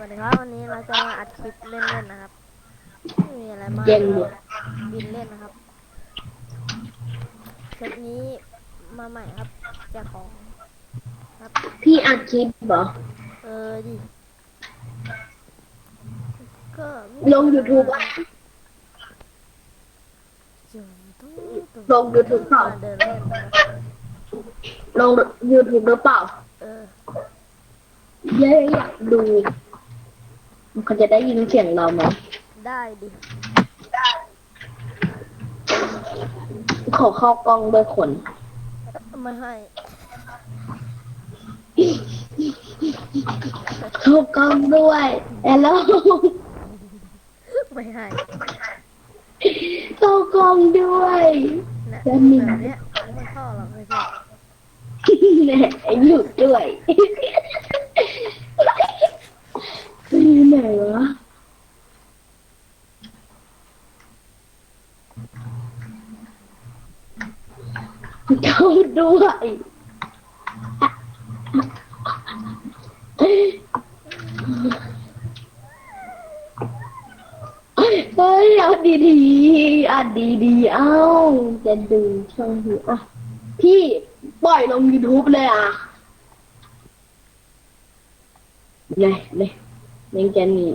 วัสดีครับวันนี้เราจะมาอัดคลิปเล่นๆนะครับไม่มีอะไรมากเย็นดิบินเล่นนะครับเซตนี้มาใหม่ครับแจกของครับ พี่อัดคลิปเหรอ เออดิก็ลง YouTube อะจุ่มตุ้มตุ้มลง YouTube เปล่า เดินเล่นนะครับลง YouTube หรือเปล่า เออ เย้อยากดู เขาจะได้ยินเสียงเราไหมได้ดิ ขอเข้ากล้องด้วยคนไม่ให้ เข้ากล้องด้วยแล้ว ไม่ให้เข้ากล้องด้วยนะแป๊บนึงแบบเนี้ยไม่เข้าหรอกไม่ใช่ แหน่หยุดด้วยอยู่ไหนวะ เขาด้วยเฮ้ยเอาดีๆอัดดีๆ เอ้า จะดูช่องดูอะ พี่ปล่อยลง YouTube เลยอะ เลยเลยมันจะหนี